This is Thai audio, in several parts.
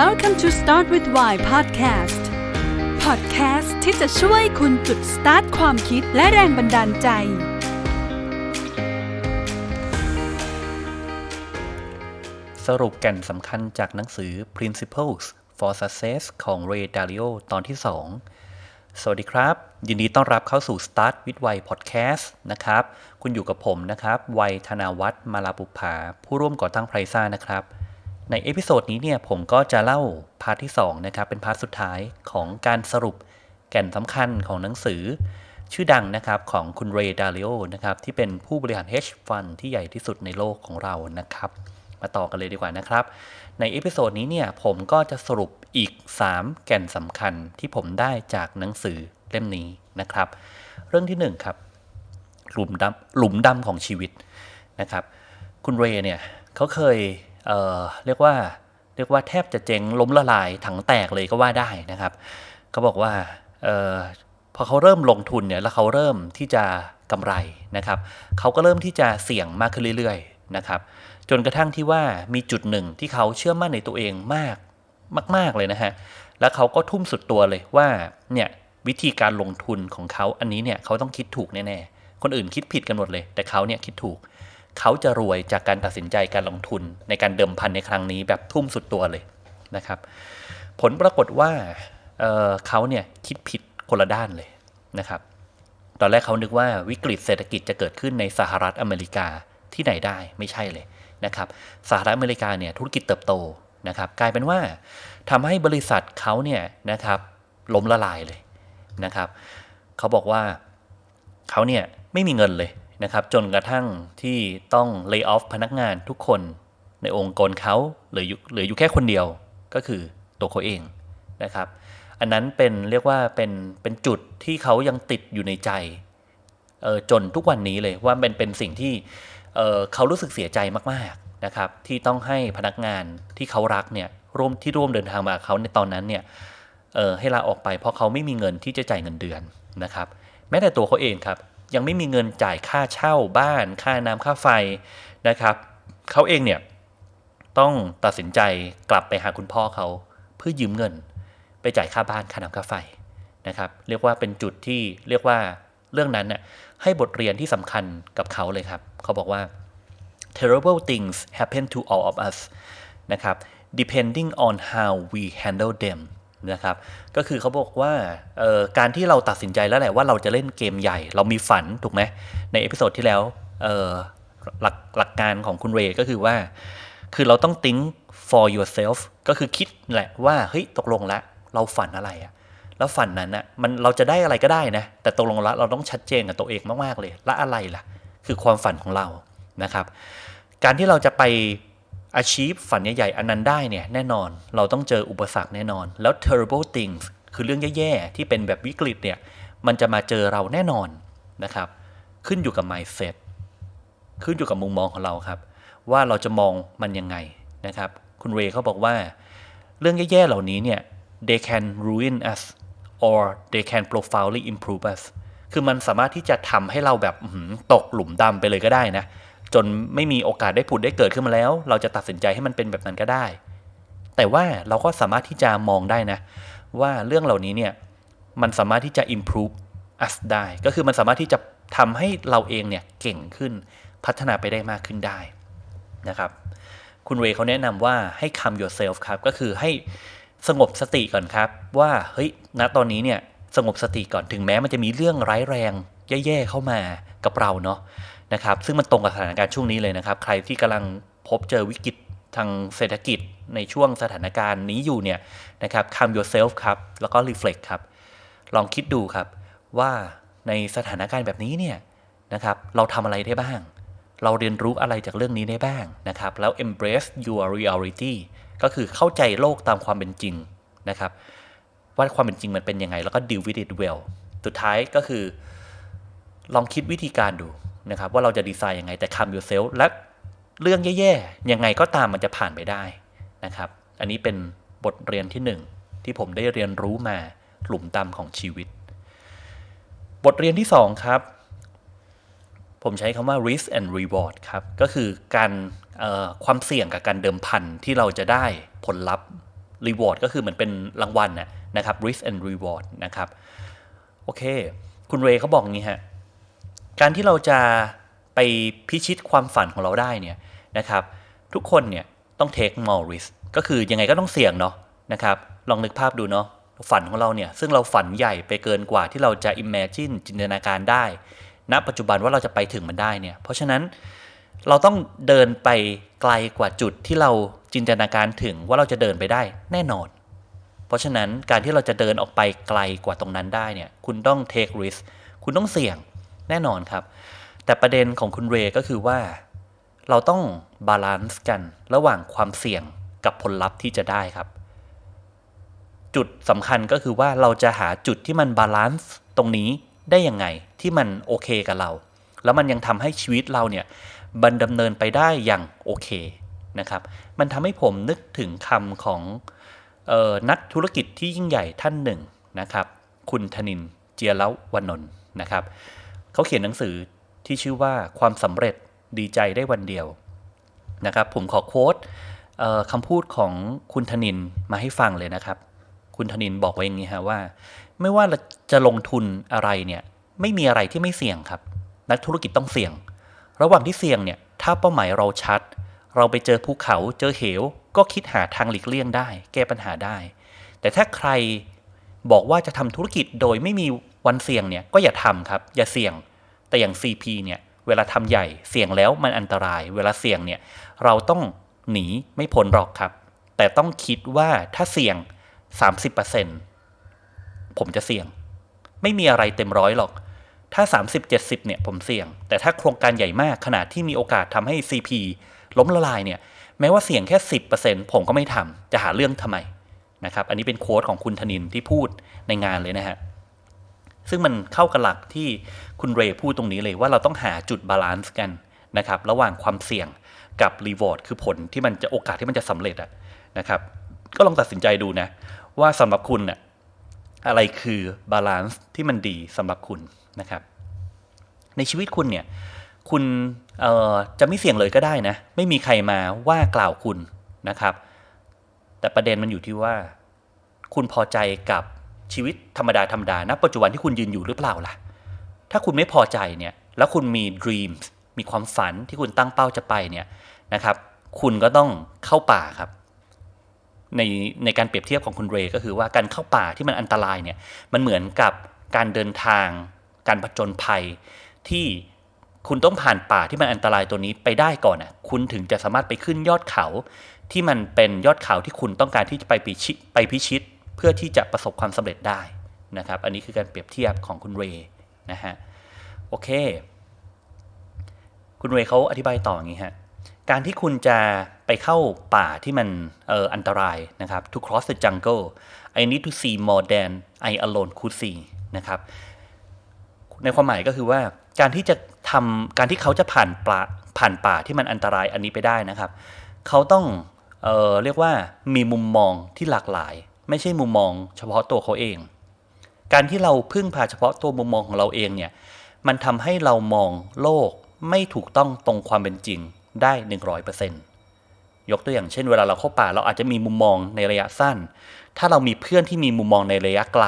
Welcome to Start with Why Podcast Podcast ที่จะช่วยคุณจุดสตาร์ทความคิดและแรงบันดาลใจ สรุปแก่นสำคัญจากหนังสือ Principles for Success ของ Ray Dalio ตอนที่ 2 สวัสดีครับ ยินดีต้อนรับเข้าสู่ Start with Why Podcast นะครับ คุณอยู่กับผมนะครับ วัยธนาวัฒน์มาลาบุภาผู้ร่วมก่อตั้งไพรซ่านะครับ ในเอพิโซดนี้เนี่ยผมก็จะเล่าพาร์ทที่2นะครับเป็นพาร์ทสุดท้ายของการสรุปแก่นสำคัญของหนังสือ ชื่อดังนะครับของคุณเรย์ดาริโอนะครับที่เป็นผู้บริหาร hedge fund ที่ใหญ่ที่สุดในโลกของเรานะครับ มาต่อกันเลยดีกว่านะครับ ในเอพิโซดนี้เนี่ยผมก็จะสรุปอีก 3 แก่นสำคัญที่ผมได้จากหนังสือเล่มนี้นะครับ เรื่องที่ 1 ครับ หลุมดำหลุมดำของชีวิตนะครับ คุณเรย์เนี่ยเขาเคย เเรียกว่าเรียกว่าแทบจะเจ๊งล้มละลายถังแตกเลยก็ว่าได้นะครับเขาบอกว่าออพอเขาเริ่มลงทุนเนี่ยแล้วเขาเริ่มที่จะกำไรนะครับเขาก็เริ่มที่จะเสี่ยงมากขึ้นเรื่อยๆนะครับจนกระทั่งที่ว่ามีจุดหนึ่งที่เขาเชื่อมั่นในตัวเองมากมาก ๆเลยนะฮะแล้วเขาก็ทุ่มสุดตัวเลยว่าเนี่ยวิธีการลงทุนของเขาอันนี้เนี่ยเขาต้องคิดถูกแน่ๆคนอื่นคิดผิดกันหมดเลย แต่เขาเนี่ยคิดถูก เขาจะรวยจากการตัดสินใจการลงทุนในการเดิมพันในครั้งนี้แบบทุ่มสุดตัวเลยนะครับ ผลปรากฏว่าเเขาเนี่ยคิดผิดคนละด้านเลยนะครับ ตอนแรกเขานึกว่าวิกฤตเศรษฐกิจจะเกิดขึ้นในสหรัฐอเมริกาที่ไหนได้ไม่ใช่เลยนะครับสหรัฐอเมริกาเนี่ยธุรกิจเติบโตนะครับ กลายเป็นว่าทำให้บริษัทเขาเนี่ยนะครับล้มละลายเลยนะครับ เขาบอกว่าเขาเนี่ยไม่มีเงินเลยนะครับจนกระทั่งที่ต้องเลิกออฟพนักงานทุกคนในองค์กรเขาเหลืออยู่เหลืออยู่แค่คนเดียวก็คือตัวเขาเองนะครับ อันนั้นเป็นเรียกว่าเป็นเป็นจุดที่เขายังติดอยู่ในใจเออจนทุกวันนี้เลยว่าเป็นเป็นสิ่งที่เเขารู้สึกเสียใจมากๆนะครับ ที่ต้องให้พนักงานที่เขารักเนี่ยร่วมที่ร่วมเดินทางมาเขาในตอนนั้นเนี่ยเให้ลาออกไปเพราะเขาไม่มีเงินที่จะจ่ายเงินเดือนนะครับ แม้แต่ตัวเขาเองครับ ยังไม่มีเงินจ่ายค่าเช่าบ้าน ค่าน้ำค่าไฟนะครับเขาเองเนี่ยต้องตัดสินใจกลับไปหาคุณพ่อเขาเพื่อยืมเงิน ไปจ่ายค่าบ้านค่าน้ำค่าไฟนะครับ เรียกว่าเป็นจุดที่เรียกว่าเรื่องนั้นน่ยให้บทเรียนที่สำคัญกับเขาเลยครับ เขาบอกว่า terrible things happen to all of us นะครับ depending on how we handle them นะครับ ก็คือเขาบอกว่าการที่เราตัดสินใจแล้วแหละว่าเราจะเล่นเกมใหญ่ เรามีฝันถูกไหมในเอพิโซดที่แล้วหลักหลักการของคุณเรย์ก็คือว่า คือเราต้อง think for yourself ก็คือคิดแหละว่าเฮ้ยตกลงละเราฝันอะไรอะแล้วฝันนั้นอะมันเราจะได้อะไรก็ได้นะ แต่ตกลงละเราต้องชัดเจนกับตัวเองมากๆเลย และอะไรล่ะ คือความฝันของเรานะครับ การที่เราจะไป อาชีพฝันใหญ่ๆอันนั้นได้เนี่ยแน่นอนเราต้องเจออุปสรรคแน่นอน แล้ว terrible things คือเรื่องแย่ๆ ที่เป็นแบบวิกฤตเนี่ยมันจะมาเจอเราแน่นอนนะครับ ขึ้นอยู่กับ mindset ขึ้นอยู่กับมุมมองของเราครับ ว่าเราจะมองมันยังไงนะครับ คุณเรย์เขาบอกว่า เรื่องแย่ๆเหล่านี้เนี่ย they can ruin us or they can profoundly improve us คือมันสามารถที่จะทำให้เราแบบตกหลุมดำไปเลยก็ได้นะ จนไม่มีโอกาสได้ผุดได้เกิดขึ้นมาแล้ว เราจะตัดสินใจให้มันเป็นแบบนั้นก็ได้ แต่ว่าเราก็สามารถที่จะมองได้นะ ว่าเรื่องเหล่านี้เนี่ยมันสามารถที่จะ improve us ได้ ก็คือมันสามารถที่จะทำให้เราเองเนี่ยเก่งขึ้นพัฒนาไปได้มากขึ้นได้นะครับ คุณเรย์เขาแนะนำว่าให้ calm yourself ครับ ก็คือให้สงบสติก่อนครับ ว่าเฮ้ยณตอนนี้เนี่ยสงบสติก่อนถึงแม้มันจะมีเรื่องร้ายแรงแย่ๆเข้ามากับเราเนาะ นะครับซึ่งมันตรงกับสถานการณ์ช่วงนี้เลยนะครับ ใครที่กำลังพบเจอวิกฤตทางเศรษฐกิจในช่วงสถานการณ์นี้อยู่เนี่ยนะครับ calm yourself ครับ แล้วก็ reflect ครับ ลองคิดดูครับว่าในสถานการณ์แบบนี้เนี่ยนะครับ เราทำอะไรได้บ้าง เราเรียนรู้อะไรจากเรื่องนี้ได้บ้างนะครับ แล้ว embrace your reality ก็คือเข้าใจโลกตามความเป็นจริงนะครับ ว่าความเป็นจริงมันเป็นยังไง แล้วก็ deal with it well สุดท้ายก็คือ ลองคิดวิธีการดู นะครับว่าเราจะดีไซน์ยังไงแต่ come yourself และเรื่องแย่ๆยังไงก็ตามมันจะผ่านไปได้นะครับ อันนี้เป็นบทเรียนที่หนึ่งที่ผมได้เรียนรู้มาหลุมดำของชีวิต บทเรียนที่สองครับ ผมใช้คำว่า risk and reward ครับก็คือการความเสี่ยงกับการเดิมพันที่เราจะได้ผลลัพธ์ reward ก็คือเหมือนเป็นรางวัลนะนะครับ risk and reward นะครับ โอเค คุณเรย์เขาบอกงี้ฮะ การที่เราจะไปพิชิตความฝันของเราได้เนี่ยนะครับทุกคนเนี่ยต้อง take more risk ก็คือยังไงก็ต้องเสี่ยงเนาะนะครับลองนึกภาพดูเนาะฝันของเราเนี่ยซึ่งเราฝันใหญ่ไปเกินกว่าที่เราจะ imagine จินตนาการได้ณปัจจุบันว่าเราจะไปถึงมันได้เนี่ยเพราะฉะนั้นเราต้องเดินไปไกลกว่าจุดที่เราจินตนาการถึงว่าเราจะเดินไปได้แน่นอน เพราะฉะนั้นการที่เราจะเดินออกไปไกลกว่าตรงนั้นได้เนี่ยคุณต้อง take risk คุณต้องเสี่ยง แน่นอนครับ แต่ประเด็นของคุณเรก็คือว่า เราต้องบาลานซ์กันระหว่างความเสี่ยงกับผลลัพธ์ที่จะได้ครับ จุดสำคัญก็คือว่าเราจะหาจุดที่มันบาลานซ์ตรงนี้ได้ยังไงที่มันโอเคกับเรา แล้วมันยังทำให้ชีวิตเราเนี่ยบันดำเนินไปได้อย่างโอเคนะครับ มันทำให้ผมนึกถึงคำของออนักธุรกิจที่ยิ่งใหญ่ท่านหนึ่งนะครับ คุณธนินเจียรวนนท์นะครับ เขาเขียนหนังสือที่ชื่อว่าความสำเร็จดีใจได้วันเดียวนะครับ ผมขอโค้ดคำพูดของคุณธนินมาให้ฟังเลยนะครับ คุณธนินบอกไว้อย่างนี้ฮะว่า ไม่ว่าจะลงทุนอะไรเนี่ยไม่มีอะไรที่ไม่เสี่ยงครับ นักธุรกิจต้องเสี่ยง ระหว่างที่เสี่ยงเนี่ยถ้าเป้าหมายเราชัด เราไปเจอภูเขาเจอเหว ก็คิดหาทางหลีกเลี่ยงได้ แก้ปัญหาได้ แต่ถ้าใครบอกว่าจะทำธุรกิจโดยไม่มี วันเสี่ยงเนี่ยก็อย่าทำครับ อย่าเสี่ยง แต่อย่าง CP เนี่ยเวลาทำใหญ่เสี่ยงแล้วมันอันตราย เวลาเสี่ยงเนี่ยเราต้องหนีไม่พ้นหรอกครับ แต่ต้องคิดว่าถ้าเสี่ยง 30%ผมจะเสี่ยง ไม่มีอะไรเต็มร้อยหรอก ถ้า 30-70เนี่ยผมเสี่ยง แต่ถ้าโครงการใหญ่มากขนาดที่มีโอกาสทำให้ CP ล้มละลายเนี่ยแม้ว่าเสี่ยงแค่ 10%ผมก็ไม่ทำจะหาเรื่องทำไมนะครับอันนี้เป็นโค้ดของคุณธนินที่พูดในงานเลยนะฮะ ซึ่งมันเข้ากับหลักที่คุณเรย์พูดตรงนี้เลยว่าเราต้องหาจุดบาลานซ์กันนะครับระหว่างความเสี่ยงกับรีวอร์ดคือผลที่มันจะโอกาสที่มันจะสำเร็จอะนะครับ ก็ลองตัดสินใจดูนะ ว่าสำหรับคุณน่ะอะไรคือบาลานซ์ที่มันดีสำหรับคุณนะครับ ในชีวิตคุณเนี่ยคุณจะไม่เสี่ยงเลยก็ได้นะ ไม่มีใครมาว่ากล่าวคุณนะครับ แต่ประเด็นมันอยู่ที่ว่า คุณพอใจกับ ชีวิตธรรมดาธรรมดาณปัจจุบันที่คุณยืนอยู่หรือเปล่าล่ะ ถ้าคุณไม่พอใจเนี่ยแล้วคุณมี dreams มีความฝันที่คุณตั้งเป้าจะไปเนี่ยนะครับ คุณก็ต้องเข้าป่าครับ ในในการเปรียบเทียบของคุณเรย์ก็คือว่าการเข้าป่าที่มันอันตรายเนี่ยมันเหมือนกับการเดินทาง การผจญภัยที่คุณต้องผ่านป่าที่มันอันตรายตัวนี้ไปได้ก่อนอะคุณถึงจะสามารถไปขึ้นยอดเขาที่มันเป็นยอดเขาที่คุณต้องการที่จะไปพิชิตไปพิชิต พื่อที่จะประสบความสำเร็จได้นะครับ อันนี้คือการเปรียบเทียบของคุณเรย์นะฮะโอเค คุณเรย์เขาอธิบายต่ออย่างนี้ฮะการที่คุณจะไปเข้าป่าที่มันอออันตรายนะครับ to cross the jungle I need to see more than I alone could see นะครับ ในความหมายก็คือว่าการที่จะทำการที่เขาจะผ่านป่าผ่านป่าที่มันอันตรายอันนี้ไปได้นะครับ เขาต้องเออเรียกว่ามีมุมมองที่หลากหลาย ไม่ใช่มุมมอง เฉพาะตัวเขาเอง การที่เราพึ่งพาเฉพาะตัวมุมมองของเราเองเนี่ยมันทำให้เรามองโลกไม่ถูกต้องตรงความเป็นจริงได้ 100%ยกตัวอย่างเช่น เวลาเราเข้าป่าเราอาจจะมีมุมมองในระยะสั้น ถ้าเรามีเพื่อนที่มีมุมมองในระยะไกล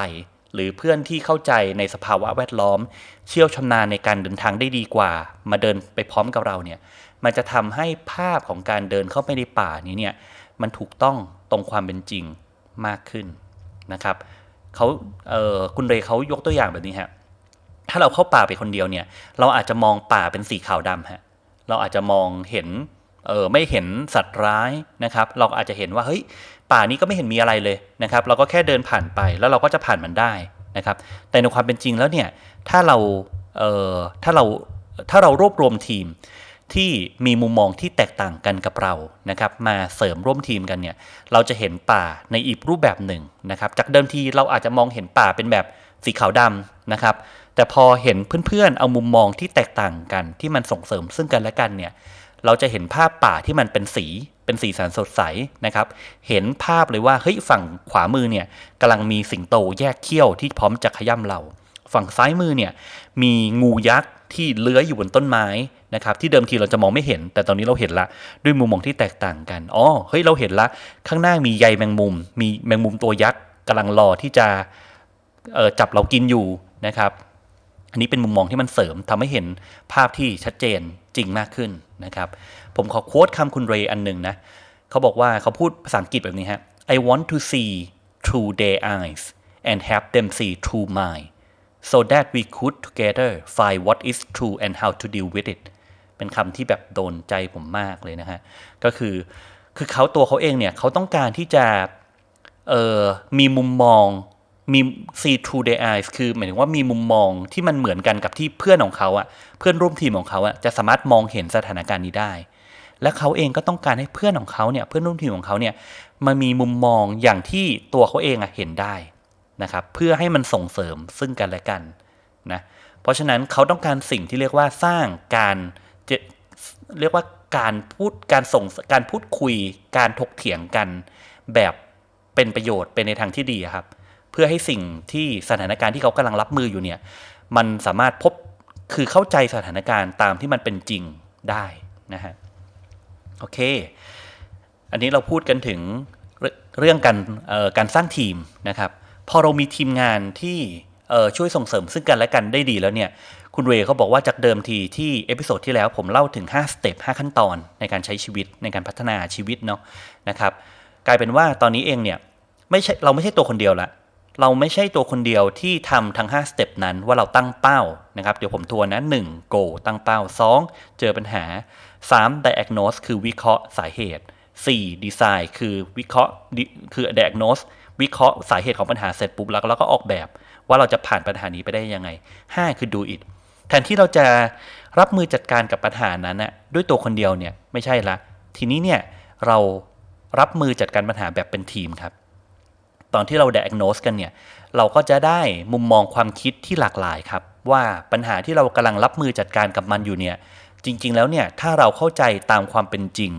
หรือเพื่อนที่เข้าใจในสภาวะแวดล้อม เชี่ยวชำนาญในการเดินทางได้ดีกว่า มาเดินไปพร้อมกับเราเนี่ยมันจะทำให้ภาพของการเดินเข้าไปในป่านี้เนี่ยมันถูกต้องตรงความเป็นจริง มากขึ้นนะครับเขาเออคุณเรย์เขายกตัวอย่างแบบนี้ฮะถ้าเราเข้าป่าไปคนเดียวเนี่ย เราอาจจะมองป่าเป็นสีขาวดำฮะเราอาจจะมองเห็นเออไม่เห็นสัตว์ร้ายนะครับ เราอาจจะเห็นว่าเฮ้ยป่านี้ก็ไม่เห็นมีอะไรเลยนะครับ เราก็แค่เดินผ่านไปแล้วเราก็จะผ่านมันได้นะครับ แต่ในความเป็นจริงแล้วเนี่ยถ้าเราเออถ้าเราถ้าเรารวบรวมทีม ที่มีมุมมองที่แตกต่างกันกับเรานะครับ มาเสริมร่วมทีมกันเนี่ย เราจะเห็นป่าในอีกรูปแบบหนึ่งนะครับ จากเดิมทีเราอาจจะมองเห็นป่าเป็นแบบสีขาวดำนะครับ แต่พอเห็นเพื่อนๆ เอามุมมองที่แตกต่างกันที่มันส่งเสริมซึ่งกันและกันเนี่ย เราจะเห็นภาพป่าที่มันเป็นสีเป็นสีสันสดใสนะครับ เห็นภาพเลยว่าเฮ้ยฝั่งขวามือเนี่ยกำลังมีสิงโตแยกเขี้ยวที่พร้อมจะขย่ำเรา ฝั่งซ้ายมือเนี่ยมีงูยักษ์ ที่เลื้อยอยู่บนต้นไม้นะครับที่เดิมทีเราจะมองไม่เห็น แต่ตอนนี้เราเห็นละด้วยมุมมองที่แตกต่างกันอ๋อเฮ้ยเราเห็นละ ข้างหน้ามีใยแมงมุม มีแมงมุมตัวยักษ์กำลังรอที่จะจับเรากินอยู่นะครับ อันนี้เป็นมุมมองที่มันเสริมทำให้เห็นภาพที่ชัดเจนจริงมากขึ้นนะครับ ผมขอโค้ดคำคุณเรย์อันหนึ่งนะเขาบอกว่าเขาพูดภาษาอังกฤษแบบนี้ฮะ I want to see through their eyes and have them see through mine so that we could together find what is true and how to deal with it เป็นคำที่แบบโดนใจผมมากเลยนะฮะ ก็คือคือเขาตัวเขาเองเนี่ยเขาต้องการที่จะเอ่อมีมุมมองมี see through the eyes คือหมายถึงว่ามีมุมมองที่มันเหมือนกันกับที่เพื่อนของเขาอะเพื่อนร่วมทีมของเขาอะจะสามารถมองเห็นสถานการณ์นี้ได้ และเขาเองก็ต้องการให้เพื่อนของเขาเนี่ยเพื่อนร่วมทีมของเขาเนี่ยมามีมุมมองอย่างที่ตัวเขาเองอะเห็นได้ นะครับเพื่อให้มันส่งเสริมซึ่งกันและกันนะเพราะฉะนั้นเขาต้องการสิ่งที่เรียกว่าสร้างการเรียกว่าการพูดการส่งการพูดคุยการถกเถียงกัน แบบเป็นประโยชน์เป็นในทางที่ดีครับ เพื่อให้สิ่งที่สถานการณ์ที่เขากำลังรับมืออยู่เนี่ยมันสามารถพบคือเข้าใจสถานการณ์ตามที่มันเป็นจริงได้นะฮะโอเค อันนี้เราพูดกันถึงเรื่องการการสร้างทีมนะครับ พอเรามีทีมงานที่ช่วยส่งเสริมซึ่งกันและกันได้ดีแล้วเนี่ย คุณเรย์เขาบอกว่าจากเดิมทีที่เอพิโซดที่แล้วผมเล่าถึง5สเต็ป5ขั้นตอนในการใช้ชีวิตในการพัฒนาชีวิตเนาะนะครับ กลายเป็นว่าตอนนี้เองเนี่ยไม่ใช่เราไม่ใช่ตัวคนเดียวละเราไม่ใช่ตัวคนเดียวที่ทำทั้ง5สเต็ปนั้นว่าเราตั้งเป้านะครับเดี๋ยวผมทวนนะ1 go ตั้งเป้า 2 เจอปัญหา 3 diagnose คือวิเคราะห์สาเหตุ 4 design คือวิเคราะห์คือ diagnose วิเคราะห์สาเหตุของปัญหาเสร็จปุ๊บแล้วเราก็ออกแบบ ว่าเราจะผ่านปัญหานี้ไปได้ยังไง 5 คือ do it แทนที่เราจะรับมือจัดการกับปัญหานั้นนะด้วยตัวคนเดียวเนี่ยไม่ใช่ละ ทีนี้เนี่ยเรารับมือจัดการปัญหาแบบเป็นทีมครับ ตอนที่เรา diagnose กันเนี่ยเราก็จะได้มุมมองความคิดที่หลากหลายครับ ว่าปัญหาที่เรากำลังรับมือจัดการกับมันอยู่เนี่ยจริง ๆ แล้วเนี่ยถ้าเราเข้าใจตามความเป็นจริง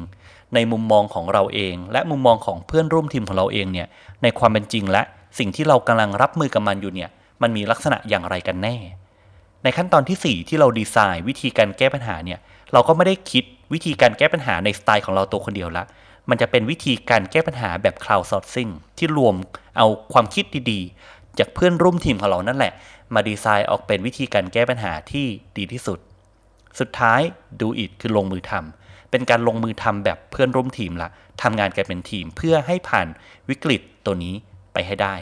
ในมุมมองของเราเอง และมุมมองของเพื่อนร่วมทีมของเราเองเนี่ยในความเป็นจริงและสิ่งที่เรากำลังรับมือกับมันอยู่เนี่ยมันมีลักษณะอย่างไรกันแน่ ในขั้นตอนที่ 4 ที่เราดีไซน์ วิธีการแก้ปัญหาเนี่ยเราก็ไม่ได้คิดวิธีการแก้ปัญหาในสไตล์ของเราตัวคนเดียวละ มันจะเป็นวิธีการแก้ปัญหาแบบ crowdsourcing ที่รวมเอาความคิดดีๆ จากเพื่อนร่วมทีมของเรานั่นแหละ มาดีไซน์ออกเป็นวิธีการแก้ปัญหาที่ดีที่สุด สุดท้าย do it คือลงมือทำ เป็นการลงมือทำแบบเพื่อนร่วมทีมละทำงานกันเป็นทีมเพื่อให้ผ่านวิกฤตตัวนี้ไปให้ได้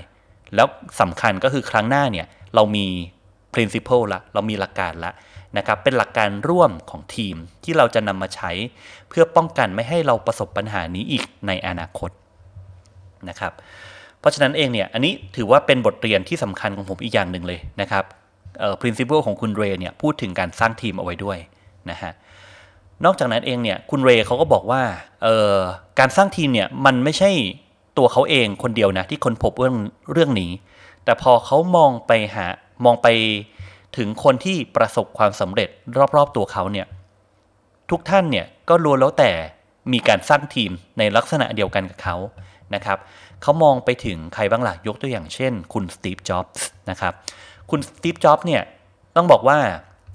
แล้วสำคัญก็คือครั้งหน้าเนี่ยเรามี principle ละเรามีหลักการละนะครับเป็นหลักการร่วมของทีมที่เราจะนำมาใช้ เพื่อป้องกันไม่ให้เราประสบปัญหานี้อีกในอนาคตนะครับเพราะฉะนั้นเองเนี่ยอันนี้ถือว่าเป็นบทเรียนที่สำคัญของผมอีกอย่างหนึ่งเลยนะครับเอ่อ principle ของคุณเรเนี่ยพูดถึงการสร้างทีมเอาไว้ด้วยนะฮะ นอกจากนั้นเองเนี่ยคุณเรย์เขาก็บอกว่าเออการสร้างทีมเนี่ยมันไม่ใช่ตัวเขาเองคนเดียวนะที่คนพบเรื่องเรื่องนี้ แต่พอเขามองไปหามองไปถึงคนที่ประสบความสำเร็จรอบๆตัวเขาเนี่ยทุกท่านเนี่ยก็ล้วนแล้วแต่มีการสร้างทีมในลักษณะเดียวกันกับเขานะครับเขามองไปถึงใครบ้างล่ะยกตัวอย่างเช่น คุณสตีฟ จ็อบส์นะครับคุณสตีฟ จ็อบส์เนี่ยต้องบอกว่า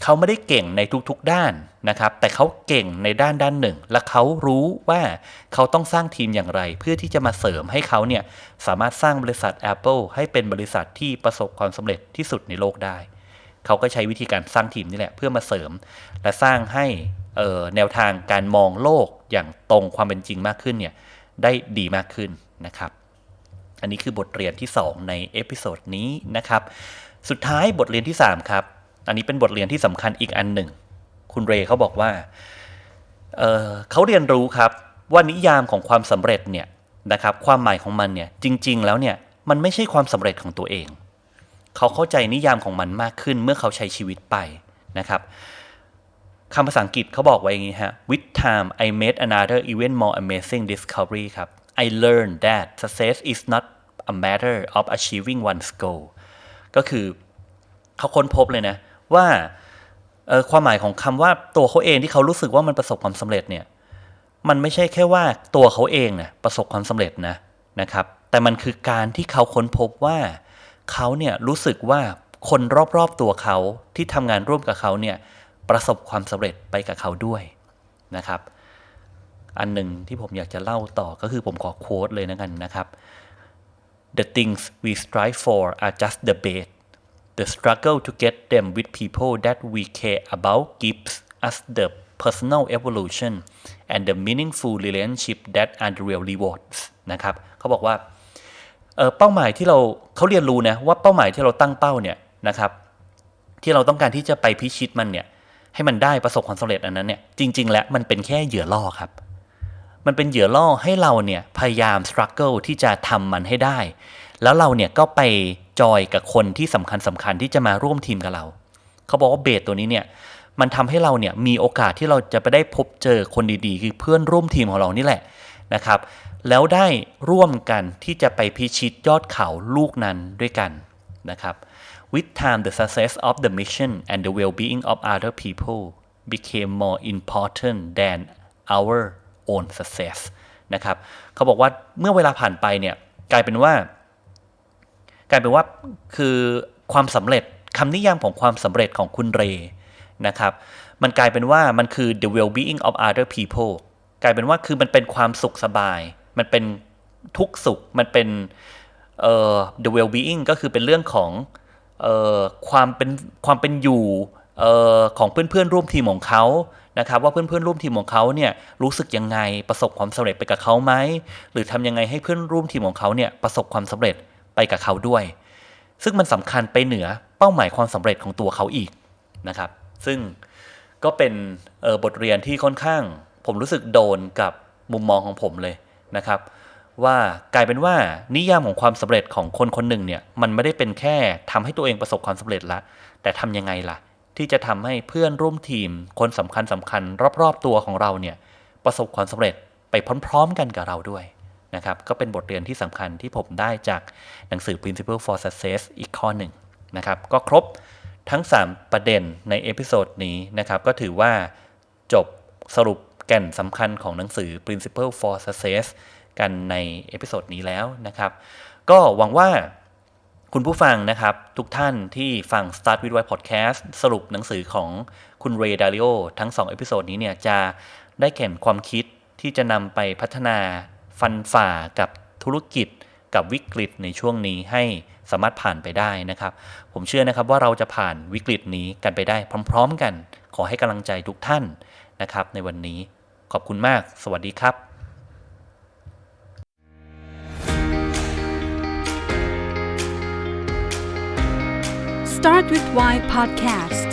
เขาไม่ได้เก่งในทุกๆด้านนะครับ แต่เขาเก่งในด้านด้านหนึ่ง และเขารู้ว่าเขาต้องสร้างทีมอย่างไร เพื่อที่จะมาเสริมให้เขาเนี่ยสามารถสร้างบริษัท Apple ให้เป็นบริษัทที่ประสบความสำเร็จที่สุดในโลกได้ เขาก็ใช้วิธีการสร้างทีมนี่แหละเพื่อมาเสริม และสร้างให้แนวทางการมองโลกอย่างตรงความเป็นจริงมากขึ้นเนี่ยได้ดีมากขึ้นนะครับอันนี้คือบทเรียนที่ 2 ในเอพิโซดนี้นะครับ สุดท้ายบทเรียนที่ 3 ครับ อันนี้เป็นบทเรียนที่สำคัญอีกอันหนึ่ง คุณเรย์เขาบอกว่าเเขาเรียนรู้ครับว่านิยามของความสำเร็จเนี่ยนะครับความหมายของมันเนี่ยจริง ๆ แล้วเนี่ยมันไม่ใช่ความสำเร็จของตัวเอง เขาเข้าใจนิยามของมันมากขึ้นเมื่อเขาใช้ชีวิตไปนะครับคำภาษาอังกฤษเขาบอกไว้อย่างนี้ฮะ with time I made another even more amazing discovery ครับ I learned that success is not a matter of achieving one's goal ก็คือเขาค้นพบเลยนะ ว่าความหมายของคำว่าตัวเขาเองที่เขารู้สึกว่ามันประสบความสำเร็จเนี่ยมันไม่ใช่แค่ว่าตัวเขาเองนะประสบความสำเร็จนะนะครับ แต่มันคือการที่เขาค้นพบว่าเขาเนี่ยรู้สึกว่าคนรอบๆตัวเขาที่ทำงานร่วมกับเขาเนี่ยประสบความสำเร็จไปกับเขาด้วยนะครับ อันหนึ่งที่ผมอยากจะเล่าต่อก็คือผมขอโค้ดเลยนะกันนะครับ The things we strive for are just the bait the struggle to get them with people that we care about gives us the personal evolution and the meaningful relationship that are the real rewards นะครับเขาบอกว่าเเป้าหมายที่เราเขาเรียนรู้นะว่าเป้าหมายที่เราตั้งเป้าเนี่ยนะครับที่เราต้องการที่จะไปพิชิตมันเนี่ยให้มันได้ประสบความสำเร็จอันนั้นเนี่ยจริง ๆ แล้วมันเป็นแค่เหยื่อล่อครับมันเป็นเหยื่อล่อให้เราเนี่ยพยายามสครัลเกิลที่จะทำมันให้ได้ แล้วเราเนี่ยก็ไป จอยกับคนที่สำคัญสำคัญที่จะมาร่วมทีมกับเรา เขาบอกว่าเบสตัวนี้เนี่ยมันทำให้เราเนี่ยมีโอกาสที่เราจะไปได้พบเจอคนดีๆ คือเพื่อนร่วมทีมของเรานี่แหละนะครับ แล้วได้ร่วมกันที่จะไปพิชิตยอดเขาลูกนั้นด้วยกันนะครับ With time the success of the mission and the well-being of other people became more important than our own success นะครับเขาบอกว่าเมื่อเวลาผ่านไปเนี่ยกลายเป็นว่า กลายเป็นว่าคือความสำเร็จคำนิยามของความสำเร็จของคุณเรนะครับ มันกลายเป็นว่ามันคือ the well-being of other people กลายเป็นว่าคือมันเป็นความสุขสบาย มันเป็นทุกสุขมันเป็นเอ่อ the well-being ก็คือเป็นเรื่องของเอ่อความเป็นความเป็นอยู่เอ่อของเพื่อนๆร่วมทีมของเขานะครับว่าเพื่อนๆร่วมทีมของเขาเนี่ยรู้สึกยังไงประสบความสำเร็จไปกับเขาไหมหรือทำยังไงให้เพื่อนร่วมทีมของเขาเนี่ยประสบความสำเร็จ ไปกับเขาด้วย ซึ่งมันสำคัญไปเหนือเป้าหมายความสำเร็จของตัวเขาอีกนะครับ ซึ่งก็เป็นออบทเรียนที่ค่อนข้าง ผมรู้สึกโดนกับมุมมองของผมเลยนะครับ ว่ากลายเป็นว่านิยามของความสำเร็จของคนคนหนึ่งเนี่ยมันไม่ได้เป็นแค่ทำให้ตัวเองประสบความสำเร็จละ แต่ทำยังไงล่ะ ที่จะทำให้เพื่อนร่วมทีม คนสำคัญสำคัญรอบๆตัวของเราเนี่ยประสบความสำเร็จไปพร้อมๆกันกับเราด้วย นะครับก็เป็นบทเรียนที่สำคัญที่ผมได้จากหนังสือ Principle for Success อีกข้อหนึ่งนะครับก็ครบทั้ง 3 ประเด็นในเอพิโซดนี้นะครับก็ถือว่าจบสรุปแก่นสำคัญของหนังสือ Principle for Success กันในเอพิโซดนี้แล้วนะครับก็หวังว่าคุณผู้ฟังนะครับ ทุกท่านที่ฟัง Start with Why Podcast สรุปหนังสือของคุณเรดาริโอทั้ง 2 เอพิโซดนี้เนี่ยจะได้แก่นความคิดที่จะนำไปพัฒนา ฟันฝ่ากับธุรกิจกับวิกฤตในช่วงนี้ให้สามารถผ่านไปได้นะครับ ผมเชื่อนะครับว่าเราจะผ่านวิกฤตนี้กันไปได้พร้อม ๆ กัน ขอให้กำลังใจทุกท่านนะครับ ในวันนี้ขอบคุณมาก สวัสดีครับ Start with Why Podcast